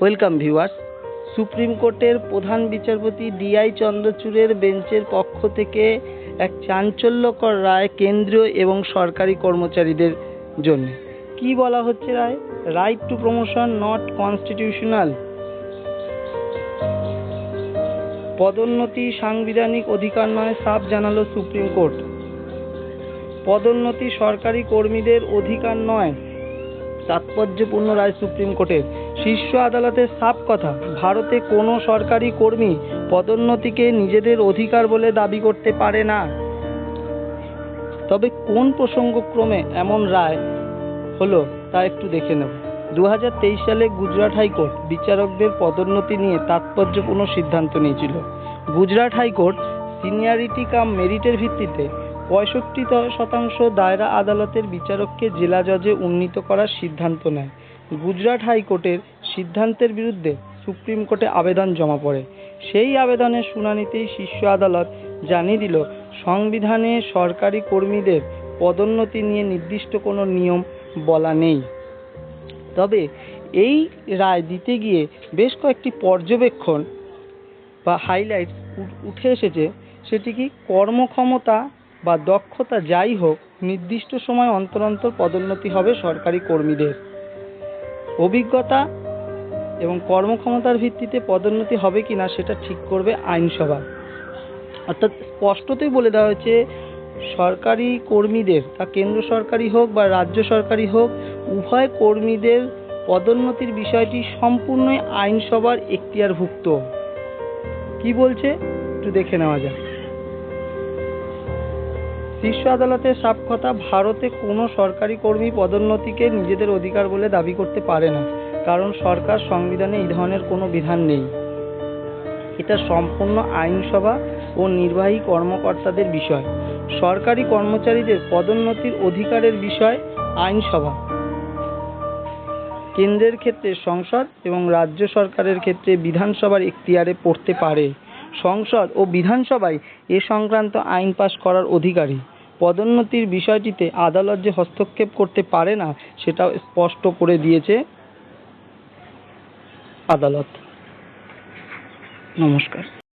Welcome viewers. Supreme কোর্টের প্রধান বিচারপতি ডিআই চন্দ্রচূড়ের বেঞ্চের পক্ষ থেকে এক চাঞ্চল্যকর রায় কেন্দ্রীয় এবং সরকারি কর্মচারীদের জন্য। কি বলা হচ্ছে রায়? Right to promotion not constitutional পদোন্নতি সাংবিধানিক অধিকার নয় সাফ জানালো সুপ্রিম কোর্ট। পদোন্নতি সরকারি কর্মীদের অধিকার নয়। তাৎপর্যপূর্ণ রায় সুপ্রিম কোর্টের। শীর্ষ আদালতের সাফ কথা, ভারতে কোনো সরকারি কর্মী পদোন্নতিকে নিজেদের অধিকার বলে দাবি করতে পারে না। তবে কোন প্রসঙ্গক্রমে এমন রায় হলো তা একটু দেখে নেব। দু সালে গুজরাট হাইকোর্ট বিচারকদের পদোন্নতি নিয়ে তাৎপর্যপূর্ণ সিদ্ধান্ত নিয়েছিল। Gujarat high court seniority cum মেরিটের ভিত্তিতে পঁয়ষট্টি শতাংশ দায়রা আদালতের বিচারককে জেলা জজে উন্নীত করার সিদ্ধান্ত নেয়। গুজরাট হাইকোর্টের সিদ্ধান্তের বিরুদ্ধে সুপ্রিম কোর্টে আবেদন জমা পড়ে। সেই আবেদনের শুনানিতেই শীর্ষ আদালত জানিয়ে দিল, সংবিধানে সরকারি কর্মীদের পদোন্নতি নিয়ে নির্দিষ্ট কোনো নিয়ম বলা নেই। তবে এই রায় দিতে গিয়ে বেশ কয়েকটি পর্যবেক্ষণ বা হাইলাইটস উঠে এসেছে। সেটি কি কর্মক্ষমতা বা দক্ষতা যাই হোক, নির্দিষ্ট সময় অন্তর অন্তর পদোন্নতি হবে সরকারি কর্মীদের। অভিজ্ঞতা এবং কর্মক্ষমতার ভিত্তিতে পদোন্নতি হবে কিনা সেটা ঠিক করবে আইনসভা। অর্থাৎ স্পষ্টতই বলে দেওয়া হয়েছে, সরকারি কর্মীদের, তা কেন্দ্র সরকারি হোক বা রাজ্য সরকারি হোক, উভয় কর্মীদের পদোন্নতির বিষয়টি সম্পূর্ণই আইনসভার এখতিয়ারভুক্ত। কি বলছে? একটু দেখে নেওয়া যাক। শীর্ষ আদালতের সাফ কথা ভারতে কোনো সরকারি কর্মী পদোন্নতিকে নিজেদের অধিকার বলে দাবি করতে পারে না, কারণ সরকার সংবিধানে এই ধরনের কোনো বিধান নেই। এটা সম্পূর্ণ আইনসভা ও নির্বাহী কর্মকর্তাদের বিষয়। সরকারি কর্মচারীদের পদোন্নতির অধিকারের বিষয় আইনসভা। কেন্দ্রের ক্ষেত্রে সংসদ এবং রাজ্য সরকারের ক্ষেত্রে বিধানসভার এখতিয়ারে পড়তে পারে। সংসদ ও বিধানসভায় এ সংক্রান্ত আইন পাশ করার অধিকারী। পদোন্নতির বিষয়টিতে আদালত যে হস্তক্ষেপ করতে পারে না, সেটাও স্পষ্ট করে দিয়েছে আদালত। নমস্কার।